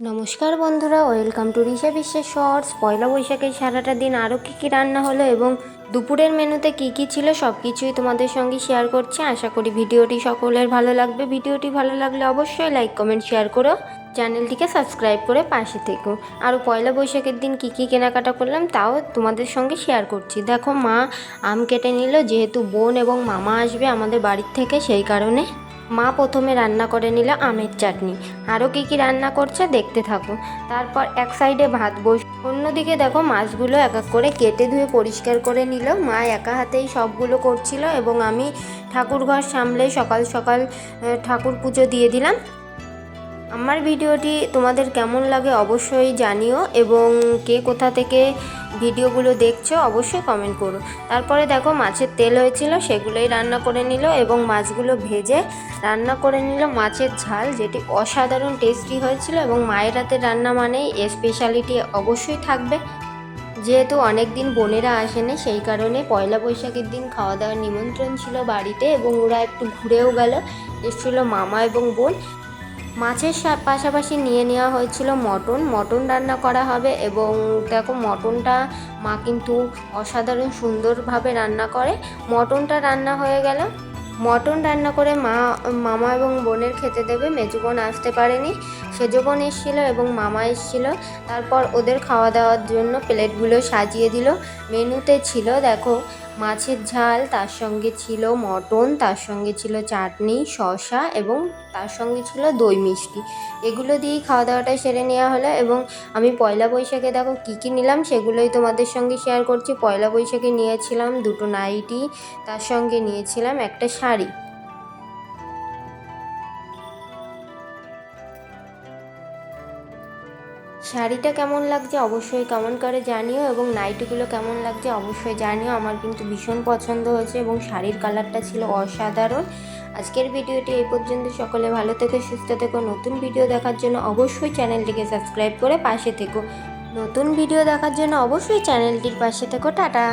নমস্কার বন্ধুরা, welcome to Risa বিশ্বের শর্টস। পয়লা বৈশাখের সারাটা দিন আরও কী কী রান্না হলো এবং দুপুরের মেনুতে কী কী ছিল সব কিছুই তোমাদের সঙ্গে শেয়ার করছি। আশা করি ভিডিওটি সকলের ভালো লাগবে। ভিডিওটি ভালো লাগলে অবশ্যই লাইক কমেন্ট শেয়ার করো। চ্যানেলটিকে সাবস্ক্রাইব করে পাশে থেকো। আর পয়লা বৈশাখের দিন কী কী কেনাকাটা করলাম তাও তোমাদের সঙ্গে শেয়ার করছি। দেখো মা আম কেটে নিল, যেহেতু বোন এবং মামা আসবে আমাদের বাড়ির থেকে সেই কারণে মা প্রথমে রান্না করে নিল আমের চাটনি। আরও কী কী রান্না করছে দেখতে থাকো। তারপর এক সাইডে ভাত বস অন্যদিকে দেখো মাছগুলো এক এক করে কেটে ধুয়ে পরিষ্কার করে নিল। মা একা হাতেই সবগুলো করছিল এবং আমি ঠাকুর ঘর সামলে সকাল সকাল ঠাকুর পুজো দিয়ে দিলাম। আমার ভিডিওটি তোমাদের কেমন লাগে অবশ্যই জানিও এবং কে কোথা থেকে ভিডিওগুলো দেখছ অবশ্যই কমেন্ট করো। তারপরে দেখো মাছের তেল হয়েছিল, সেগুলোই রান্না করে নিল এবং মাছগুলো ভেজে রান্না করে নিল মাছের ঝাল, যেটি অসাধারণ টেস্টি হয়েছিল এবং মায়ের হাতের রান্না মানেই স্পেশালিটি অবশ্যই থাকবে। যেহেতু অনেক দিন বোনেরা আসেনি, সেই কারণে পয়লা বৈশাখের দিন খাওয়া দাওয়ার নিমন্ত্রণ ছিল বাড়িতে এবং ওরা একটু ঘুরেও গেল। এসেছিল মামা এবং বোন। মাছের পাশাপাশি নিয়ে নেওয়া হয়েছিল মটন। মটন রান্না করা হবে এবং দেখো মটনটা মা কিন্তু অসাধারণ সুন্দরভাবে রান্না করে। মটনটা রান্না হয়ে গেল। মটন রান্না করে মা, মামা এবং বোনের খেতে দেবে। মেজো বোন আসতে পারেনি। সেজো বোন এসেছিল এবং মামা এসেছিল। তারপর ওদের খাওয়া দাওয়ার জন্য প্লেটগুলো সাজিয়ে দিল। মেনুতে ছিল, দেখো মাছের ঝাল, তার সঙ্গে ছিল মটন, তার সঙ্গে ছিল চাটনি, শসা এবং তার সঙ্গে ছিল দই মিষ্টি। এগুলো দিয়েই খাওয়া দাওয়াটা সেরে নেওয়া হলো এবং আমি পয়লা বৈশাখে দেখো কী কী নিলাম সেগুলোই তোমাদের সঙ্গে শেয়ার করছি। পয়লা বৈশাখে নিয়েছিলাম দুটো নাইটি, তার সঙ্গে নিয়েছিলাম একটা শাড়ি। শাড়িটা কেমন লাগছে অবশ্যই কমেন্ট করে জানিও এবং নাইটিগুলো কেমন লাগছে অবশ্যই জানিও। আমার কিন্তু ভীষণ পছন্দ হয়েছে এবং শাড়ির কালারটা ছিল অসাধারণ। আজকের ভিডিওটি এই পর্যন্ত। সকলে ভালো থেকে, সুস্থ থেকো। নতুন ভিডিও দেখার জন্য অবশ্যই চ্যানেলটিকে সাবস্ক্রাইব করে পাশে থেকো। নতুন ভিডিও দেখার জন্য অবশ্যই চ্যানেলটির পাশে থেকো। টাটা!